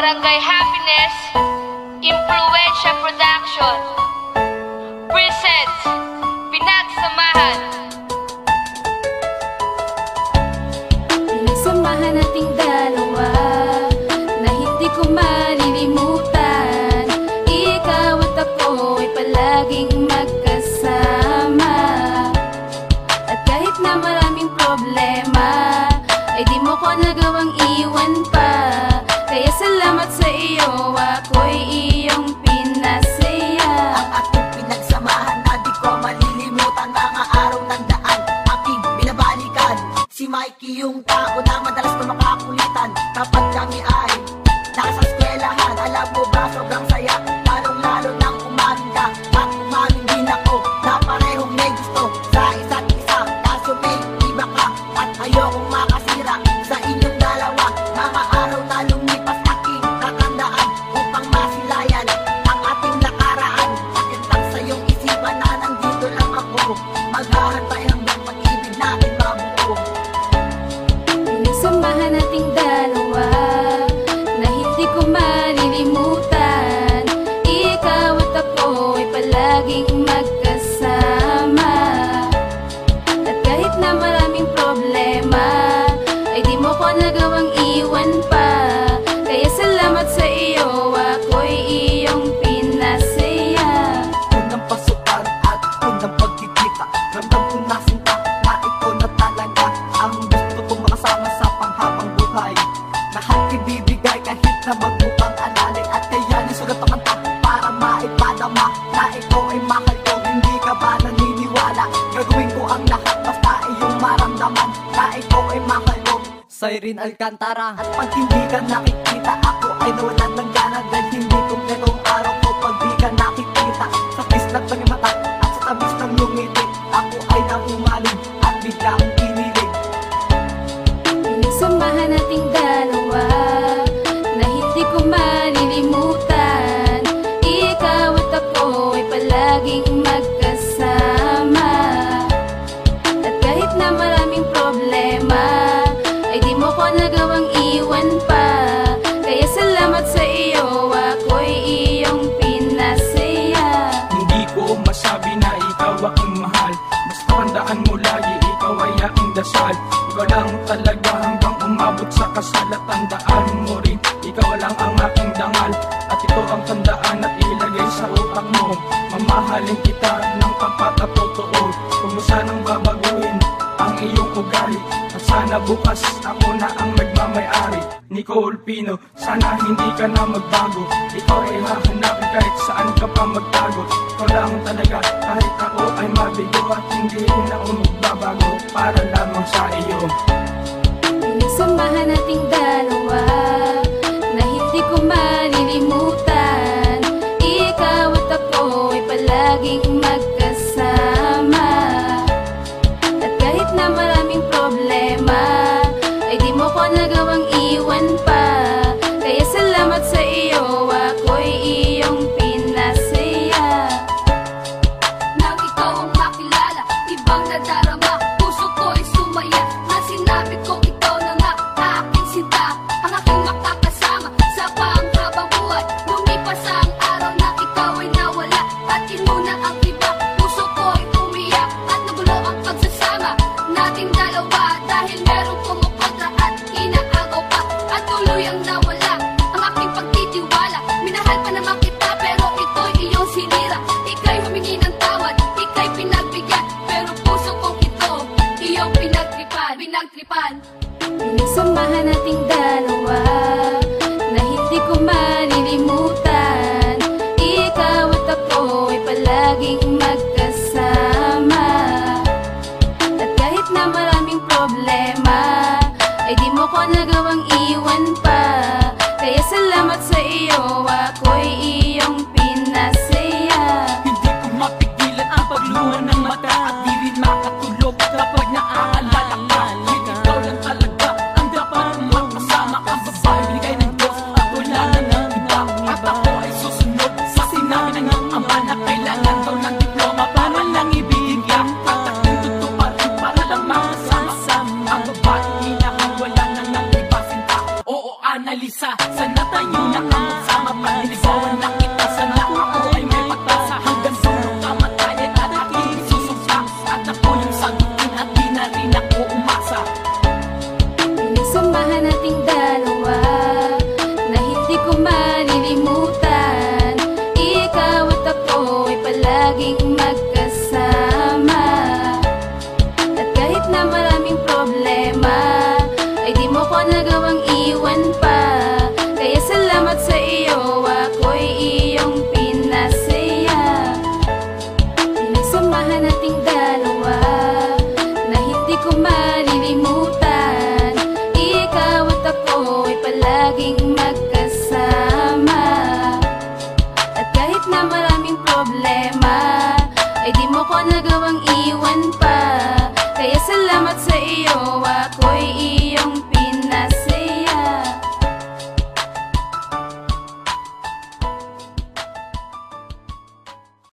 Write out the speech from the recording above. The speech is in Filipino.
Barangay Happiness. My God, wala Gagawin ko ang lahat basta iyong maramdaman Na ikaw ay makalog Sa'yo rin Alcantara. At pag hindi ka nakikita ako ay nawalan ng gana Dahil dasal. Ikaw lang talaga hanggang umabot sa kasal At tandaan mo rin, ikaw lang ang aking dangal. At ito ang tandaan at ilagay sa utak mo. Mamahalin kita ng kapatapotoo Huwag mo sanang babaguhin ang iyong ugali. At sana bukas ako na ang nagmamayari. Nicole Pino Sana hindi ka na magbago. Ikaw ay hahanapin kahit saan ka pa magtago. Ikaw lang talaga kahit ako ay mabigo At hindi na ako magbabago para lamang sa iyo. Pinagsamahan nating dalawa Na hindi ko malilimutan. Ikaw at ako ay palaging magkasama. At kahit naman Lumabas ang na ikaw ay nawala Patin mo na Puso ko umiyak At nagulo ang Nating dalawa. Dahil merong pumukontra at inaagaw pa. At tuluyang nawala Ang aking pagtitiwala. Minahal pa naman Pero ito'y iyong sinira. Ika'y humingi ng tawad Ika'y pinagbigyan. Pero puso kong ito Iyong pinagtripan Pinagtripan. Pinagsamahan nating dalawa. laging Mona Lisa. Sana tayo na ang radio.